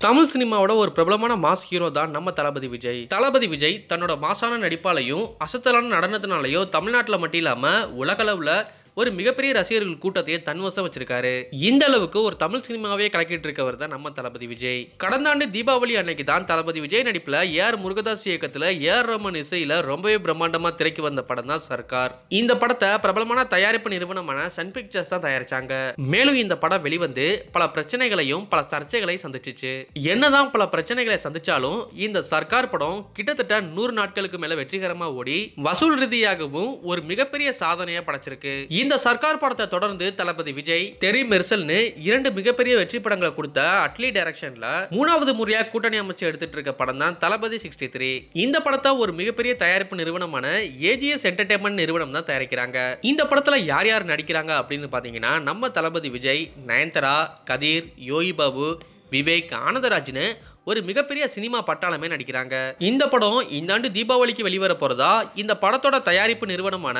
தமிழ் சினிமாவோட ஒரு பிரபலமான மாஸ் ஹீரோ தான் நம்ம தளபதி விஜய். தளபதி விஜய் தன்னோட மாசான நடிப்பாலையும் அசத்தலான நடனத்தினாலையும் தமிழ்நாட்டில் மட்டும் இல்லாமல் உலகளவில் ஒரு மிகப்பெரிய ரசிகர்கள் கூட்டத்தையே தன்வசம் வச்சிருக்காரு. இந்த அளவுக்கு ஒரு தமிழ் சினிமாவே கலக்கிட்டு இருக்கவர் தான் நம்ம தளபதி விஜய். கடந்த ஆண்டு தீபாவளி அன்னைக்கு தான் தளபதி விஜய் நடிப்புல ஏஆர் முருகதாஸ் இயக்கத்துல ஏஆர் ரமன் இசையில ரொம்பவே பிரம்மாண்டமா திரைக்கு வந்த படம் தான் சர்க்கார். இந்த படத்தை பிரபலமான தயாரிப்பு நிறுவனமான சன் பிக்சர்ஸ் தான் தயாரிச்சாங்க. மேலும் இந்த படம் வெளிவந்து பல பிரச்சனைகளையும் பல சர்ச்சைகளையும் சந்திச்சிச்சு. என்னதான் பல பிரச்சனைகளை சந்திச்சாலும் இந்த சர்க்கார் படம் கிட்டத்தட்ட நூறு நாட்களுக்கு மேல வெற்றிகரமா ஓடி வசூல் ரீதியாகவும் ஒரு மிகப்பெரிய சாதனையை படைச்சிருக்கு. இந்த சர்க்கார் படத்தை தொடர்ந்து தளபதி விஜய் தெரி மெர்சல்னு இரண்டு மிகப்பெரிய வெற்றி படங்களை கொடுத்த அட்லி டைரக்ஷன்ல மூணாவது முறையா கூட்டணி அமைச்சு எடுத்துட்டு இருக்க படம் தான் தளபதி சிக்ஸ்டி த்ரீ இந்த படத்தை ஒரு மிகப்பெரிய தயாரிப்பு நிறுவனமான ஏஜிஎஸ் என்டர்டைன்மெண்ட் நிறுவனம் தான் தயாரிக்கிறாங்க. இந்த படத்துல யார் யார் நடிக்கிறாங்க அப்படின்னு பாத்தீங்கன்னா நம்ம தளபதி விஜய் நயன்தாரா கதிர் யோகி பாபு விவேக் ஆனந்தராஜ்னு ஒரு மிகப்பெரிய சினிமா பட்டாளமே நடிக்கிறாங்க. இந்த படம் இந்த ஆண்டு தீபாவளிக்கு வெளிவர போறதா இந்த படத்தோட தயாரிப்பு நிறுவனமான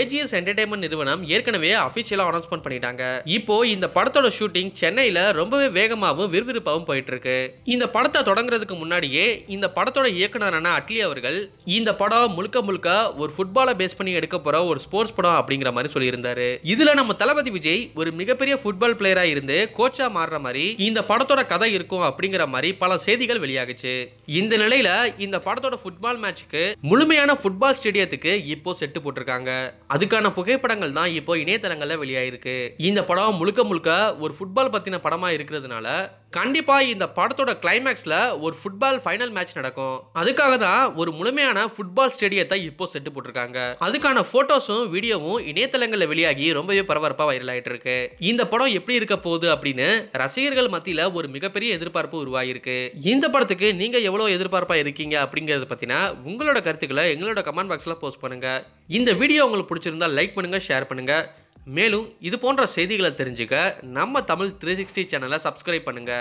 ஏஜிஎஸ் என்டர்டைன்மெண்ட் நிறுவனம் ஏற்கனவே அஃபிஷியலாக அனௌன்ஸ்மெண்ட் பண்ணிட்டாங்க. இப்போ இந்த படத்தோட ஷூட்டிங் சென்னையில் ரொம்பவே வேகமாகவும் விறுவிறுப்பாகவும் போயிட்டு இருக்கு இந்த படத்தை தொடங்குறதுக்கு முன்னாடியே இந்த படத்தோட இயக்குனரான அட்லி அவர்கள் இந்த படம் முழுக்க முழுக்க ஒரு ஃபுட்பாலை பேஸ் பண்ணி எடுக்க போற ஒரு ஸ்போர்ட்ஸ் படம் அப்படிங்கிற மாதிரி சொல்லியிருந்தாரு. இதுல நம்ம தளபதி விஜய் ஒரு மிகப்பெரிய ஃபுட்பால் பிளேயரா இருந்து கோச்சா மாறுற மாதிரி இந்த படத்தோட கதை இருக்கும் அப்படிங்கிற மாதிரி பல செய்திகள் வெளியாகுச்சு. இந்த நிலையில இந்த படத்தோட ஃபுட்பால் மேட்ச்க்கு முழுமையான ஃபுட்பால் ஸ்டேடியத்துக்கு இப்போ செட்டு போட்டிருக்காங்க. அதுக்கான புகைப்படங்கள் தான் இப்போ இணையதளங்களில் வெளியாயிருக்கு. இந்த படம் முழுக்க முழுக்க ஒரு ஃபுட்பால் பத்தின படமா இருக்கிறதுனால கண்டிப்பா இந்த படத்தோட கிளைமேக்ஸ்ல ஒரு ஃபுட்பால் ஃபைனல் மேட்ச் நடக்கும். அதுக்காக தான் ஒரு முழுமையான ஃபுட்பால் ஸ்டேடியத்தை இப்போ செட்டு போட்டிருக்காங்க. அதுக்கான ஃபோட்டோஸும் வீடியோவும் இணையதளங்களில் வெளியாகி ரொம்பவே பரபரப்பா வைரல் ஆயிட்டு இருக்கு. இந்த படம் எப்படி இருக்க போகுது அப்படின்னு ரசிகர்கள் மத்தியில் ஒரு மிகப்பெரிய எதிர்பார்ப்பு உருவாகிருக்கு இந்த படத்துக்கு நீங்க எவ்வளவு எதிர்பார்ப்பா இருக்கீங்க அப்படிங்கறத பத்தின உங்களோட கருத்துக்களை எங்களோட கமெண்ட் பாக்ஸ்ல போஸ்ட் பண்ணுங்க. இந்த வீடியோ உங்களுக்கு பிடிச்சிருந்தா லைக் பண்ணுங்க ஷேர் பண்ணுங்க. மேலும் இது போன்ற செய்திகளை தெரிஞ்சுக்க நம்ம தமிழ் த்ரீ சிக்ஸ்டி சேனலை சப்ஸ்கிரைப் பண்ணுங்க.